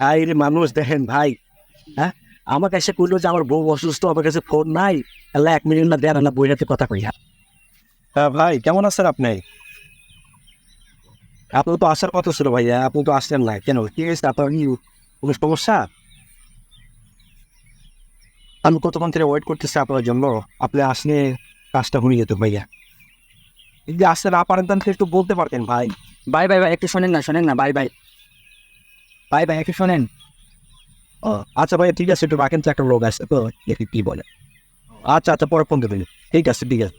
High রে মানুষ দেখেন ভাই হ্যাঁ? আমার কাছে কইলো যে আমার বউ অসুস্থ আমার কাছে ফোন নাই। আল্লাহ এক মিনিট না দেন না বইটাতে কথা কই হ্যাঁ ভাই কেমন আছেন আপনি? আপনি তো আসার কথা ছিল ভাইয়া আপনি তো আসলেন না। কেন কি হয়েছে? আপনার কি কোনো সমস্যা? আমি কতক্ষণ থেকে ওয়েট করতেছি আপনার জন্য। আপনি আসলে কাজটা হয়ে যেত ভাইয়া। এই যে আসতে না পারেন তাহলে একটু বলতে পারতেন ভাই। বাই বাই ভাই একটু শোনেন না শোনেন না বাই বাই বাই ভাই একটু শোনেন। ও আচ্ছা ভাইয়া ঠিক আছে একটু রাখেন তো একটা রোগ আসছে তো দেখি কি বলে? আচ্ছা আচ্ছা পরে ফোন দেবেন ঠিক আছে ঠিক আছে।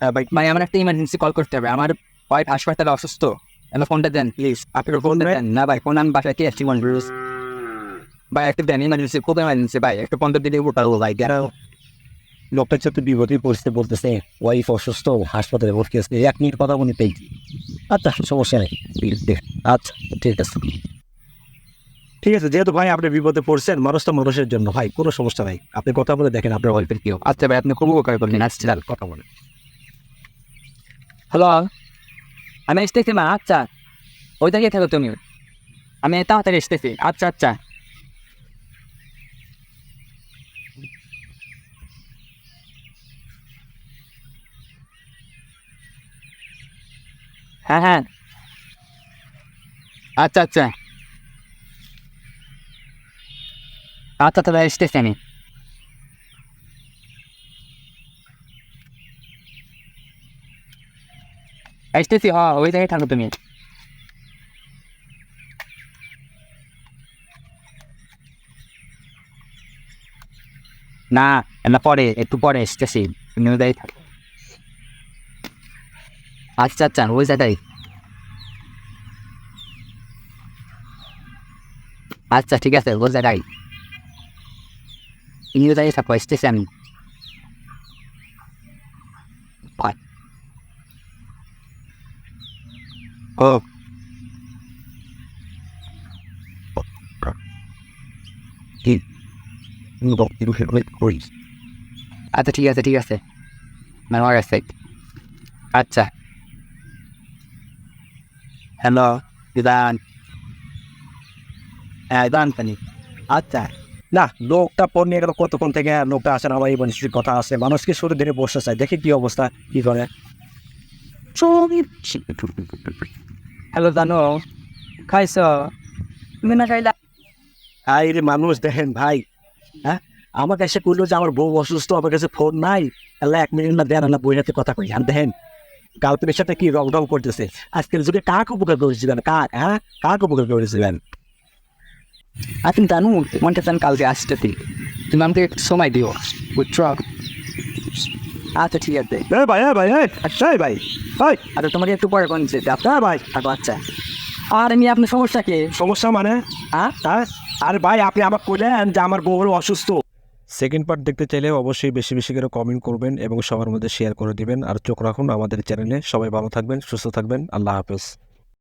হ্যাঁ ভাই ভাই আমার একটা ইমার্জেন্সি কল করতে হবে। আমার ওয়াইফ হাসপাতালে অসুস্থ। এবার ফোনটা দেন প্লিজ আপনি ফোনটা দেন। না ভাই ফোন আমি বাসায় কে আসছি ওয়ান ভাই একটা দেন ইমার্জেন্সি খুব ইমার্জেন্সি ভাই। একটু পনেরো দিলে উপর ভাই দেন। লোকটা হচ্ছে বিপদে পরিস্থিতি বলতেছে ওয়াইফ অসুস্থ হাসপাতালে ভর্তি আছে এক মিনিট কথা বলে পেয়েছি আচ্ছা সমস্যা নেই। আচ্ছা ঠিক আছে। ঠিক আছে, যেহেতু ভাই আপনি বিপদে পড়ছেন, মানুষটা মানুষের জন্য, ভাই, কোনো সমস্যা নাই। আপনি কথা বলে দেখেন আপনার ওয়াইফের কি হবে। আচ্ছা ভাই, আপনি খুব উপকার করলেন, আসছি কথা বলে হ্যালো আমি আসতেছি মা আচ্ছা। ওই জায়গায় থাকো তুমি। আমি তাড়াতাড়ি আসতেছি আচ্ছা আচ্ছা। হ্যাঁ হ্যাঁ। আচ্ছা আচ্ছা। আচ্ছা তাহলে আসতেছি আমি আসতেছি হ ওই জায়গায় থাকো তুমি না না পরে একটু পরে আসতেছি তুমি ওই জায়গায় থাকো আচ্ছা আচ্ছা ওই জায়গায় আচ্ছা ঠিক আছে ওই জায়গায় তুমি ওই জায়গায় থাকো আসতেছি আমি Bye. ও কি করিস আচ্ছা ঠিক আছে ঠিক আছে মানে আমার কাছে আচ্ছা হ্যালো দিদান হ্যাঁ দিদান তানি আচ্ছা না লোকটা পর নিয়ে গেল কতক্ষণ থেকে? লোকটা আসে না আমার এই মানুষের কথা আছে। মানুষকে শুরু দিনে বসে চায়। দেখি কি অবস্থা? কি করে? হ্যালো জানো খাইছ? তুমি না খাইলা? হাই রে মানুষ দেখেন ভাই হ্যাঁ? আমার কাছে কইলো যে আমার বউ অসুস্থ আমার কাছে ফোন নাই। আল্লাহ এক মিনিট না দেন না বইটাতে কথা কই। আর দেখেন গার্লফ্রেন্ডের সাথে কি রং রং করতেছে। আজকের যুগে কাকে উপকার করেছিলেন? কাক হ্যাঁ? কাকে উপকার করেছিলেন? আপনি জানো মনটা চান কালকে আসতে তুমি আমাকে একটু সময় দিও বুঝছ আচ্ছা ঠিক আছে এই ভাই এই ভাই এই আচ্ছা ভাই ভাই আচ্ছা তোমাকে একটু পরে কোন যেতে হ্যাঁ ভাই আচ্ছা আচ্ছা আর আমি আপনার সমস্যা কি সমস্যা মানে হ্যাঁ হ্যাঁ আরে ভাই আপনি আমাকে কইলেন যে আমার বউ অসুস্থ সেকেন্ড পার্ট দেখতে চাইলে অবশ্যই বেশি বেশি করে কমেন্ট করবেন এবং সবার মধ্যে শেয়ার করে দিবেন আর চোখ রাখুন আমাদের চ্যানেলে সবাই ভালো থাকবেন সুস্থ থাকবেন আল্লাহ হাফেজ।